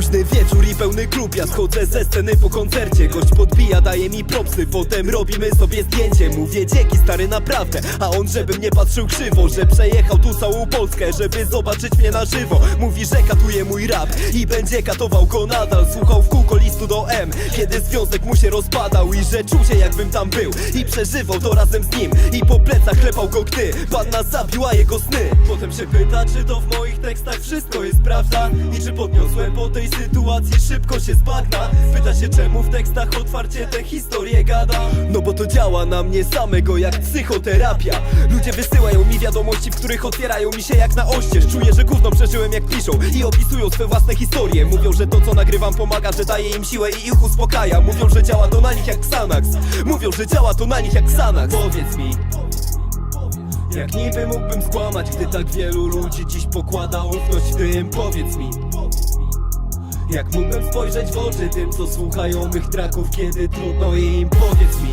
Późny wieczór i pełny klub. Ja schodzę ze sceny po koncercie. Gość podbija, daje mi propsy. Potem robimy sobie zdjęcie. Mówię dzięki stary naprawdę. A on żebym nie patrzył krzywo Że przejechał tu całą Polskę Żeby zobaczyć mnie na żywo. Mówi, że katuje mój rap I będzie katował go nadal. Słuchał w kółko listu do M. Kiedy związek mu się rozpadał I że czuł się jakbym tam był. I przeżywał to razem z nim. I po plecach klepał go gdy. Panna zabiła jego sny. Potem się pyta, czy to w moich tekstach wszystko jest prawda? I czy podniosłem po tej sytuacji szybko się zbagna Pyta się czemu w tekstach otwarcie te historie gada? No bo to działa na mnie samego jak psychoterapia. Ludzie wysyłają mi wiadomości, w których otwierają mi się jak na oścież. Czuję, że gówno przeżyłem jak piszą. I opisują swe własne historie. Mówią, że to co nagrywam pomaga, że daje im siłę i ich uspokaja. Mówią, że działa to na nich jak Xanax. Mówią, że działa to na nich jak Xanax. Powiedz mi jak niby mógłbym skłamać, gdy tak wielu ludzi dziś pokłada ufność tym? Powiedz mi Jak mógłbym spojrzeć w oczy tym, co słuchają mych traków, kiedy trudno im? Powiedz mi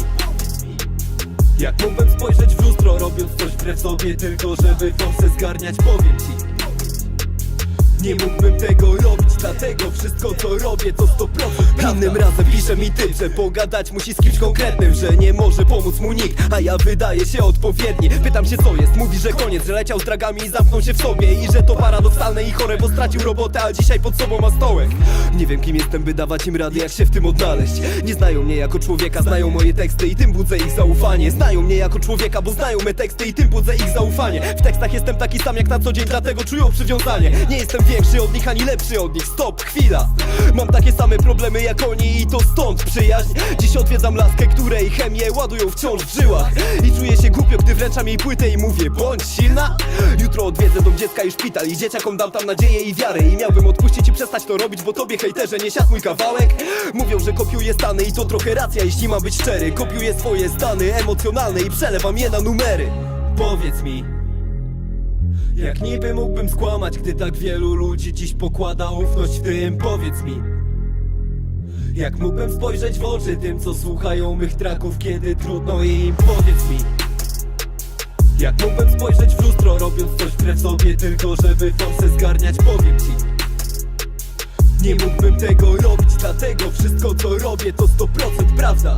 Jak mógłbym spojrzeć w lustro, robiąc coś wbrew sobie Tylko żeby forsę zgarniać, powiem ci nie mógłbym tego robić, dlatego wszystko co robię to 100% prawda. Innym razem pisze mi typ, że pogadać musi z kimś konkretnym Że nie może pomóc mu nikt, a ja wydaję się odpowiedni. Pytam się co jest, mówi, że koniec, że leciał z dragami i zamknął się w sobie I że to paradoksalne i chore, bo stracił robotę, a dzisiaj pod sobą ma stołek. Nie wiem kim jestem, by dawać im rady, jak się w tym odnaleźć. Nie znają mnie jako człowieka, znają moje teksty i tym budzę ich zaufanie. Znają mnie jako człowieka, bo znają me teksty i tym budzę ich zaufanie. W tekstach jestem taki sam jak na co dzień, dlatego czują przywiązanie. Nie jestem większy od nich, ani lepszy od nich, stop, chwila. Mam takie same problemy jak oni i to stąd przyjaźń. Dziś odwiedzam laskę, której chemię ładują wciąż w żyłach. I czuję się głupio, gdy wręczam jej płytę i mówię bądź silna. Jutro odwiedzę dom dziecka i szpital i dzieciakom dam tam nadzieję i wiarę. I miałbym odpuścić i przestać to robić, bo tobie hejterze nie siadł mój kawałek. Mówią, że kopiuję stany i to trochę racja, jeśli mam być szczery. Kopiuję swoje stany emocjonalne i przelewam je na numery. Powiedz mi jak niby mógłbym skłamać, gdy tak wielu ludzi dziś pokłada ufność w tym, powiedz mi. Jak mógłbym spojrzeć w oczy tym, co słuchają mych traków, kiedy trudno im, powiedz mi. Jak mógłbym spojrzeć w lustro, robiąc coś wbrew sobie, tylko żeby forsę zgarniać, powiem ci. Nie mógłbym tego robić, dlatego wszystko co robię to 100% prawda